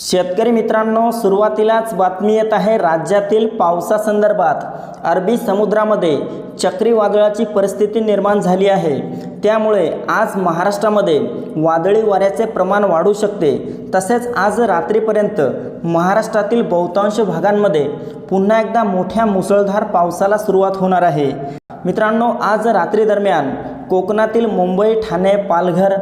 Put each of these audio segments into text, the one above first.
शेतकरी मित्रांनो सुरुवातीलाच बातमी येत आहे राज्यातील पावसासंदर्भात. अरबी समुद्रामध्ये चक्रीवादळाची परिस्थिती निर्माण झाली आहे. त्यामुळे आज महाराष्ट्रामध्ये वादळी वाऱ्याचे प्रमाण वाढू शकते. तसेच आज रात्रीपर्यंत महाराष्ट्रातील बहुतांश भागांमध्ये पुन्हा एकदा मोठ्या मुसळधार पावसाला सुरुवात होणार आहे. मित्रांनो आज रात्री दरम्यान कोकणातील मुंबई ठाणे पालघर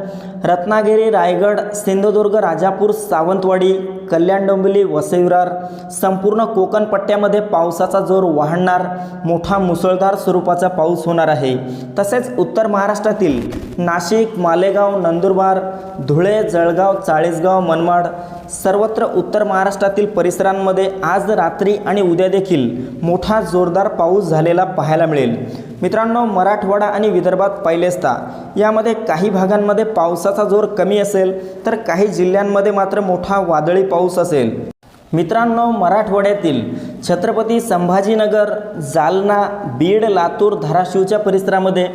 रत्नागिरी रायगड सिंधुदुर्ग राजापूर सावंतवाडी कल्याण डोंबिवली वसईविरार संपूर्ण कोकण पट्ट्यामध्ये पावसाचा जोर वाढणार मोठा मुसळधार स्वरूपाचा पाऊस होणार आहे. तसेच उत्तर महाराष्ट्रातील नाशिक मालेगाव नंदुरबार धुळे जळगाव चाळीसगाव मनमाड सर्वत्र उत्तर महाराष्ट्रातील परिसरांमध्ये आज रात्री आणि उद्या देखील मोठा जोरदार पाऊस झालेला पाहायला मिळेल. मित्रांनो मराठवाडा आणि विदर्भात पहिलेचता. यामध्ये काही भागांमध्ये पावसाचा जोर कमी असेल तर काही जिल्ह्यांमध्ये मात्र मोठा वादळी पाऊस असेल. मित्रांनो मराठवाड्यातील छत्रपती संभाजीनगर जालना बीड लातूर धाराशिवच्या परिसरामध्ये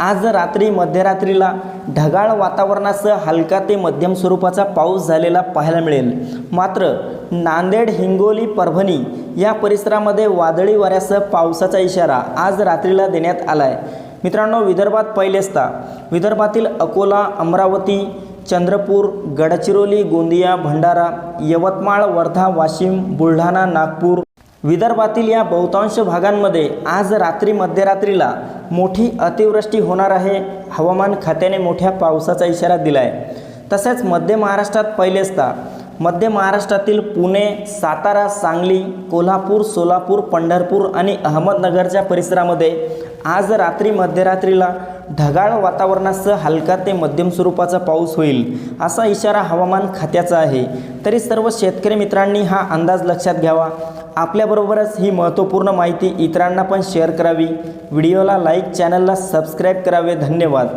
आज रात्री मध्यरात्रीला ढगाळ वातावरणासह हलका ते मध्यम स्वरूपाचा पाऊस झालेला पाहायला मिळेल. मात्र नांदेड हिंगोली परभणी या परिसरामध्ये वादळी वाऱ्यासह पावसाचा इशारा आज रात्रीला देण्यात आला आहे मित्रांनो विदर्भात पहिलेचता विदर्भातील अकोला अमरावती चंद्रपूर गडचिरोली गोंदिया भंडारा यवतमाळ वर्धा वाशिम बुलढाणा नागपूर विदर्भातील या बहुतांश भागांमध्ये आज रात्री मध्यरात्रीला मोठी अतिवृष्टी होणार आहे. हवामान खात्याने मोठ्या पावसाचा इशारा दिला आहे तसेच मध्य महाराष्ट्रात पहिलेचता मध्य महाराष्ट्रातील पुणे सातारा सांगली कोल्हापूर सोलापूर पंढरपूर आणि अहमदनगरच्या परिसरामध्ये आज रात्री मध्यरात्रीला ढगाळ वातावरणासह हलका ते मध्यम स्वरूपाचा पाऊस होईल असा इशारा हवामान खात्याचा आहे. तरी सर्व शेतकरी मित्रांनी हा अंदाज लक्षात घ्यावा. आपल्याबरोबरच ही महत्त्वपूर्ण माहिती इतरांना पण शेअर करावी. व्हिडिओला लाईक चॅनलला सबस्क्राईब करावे. धन्यवाद.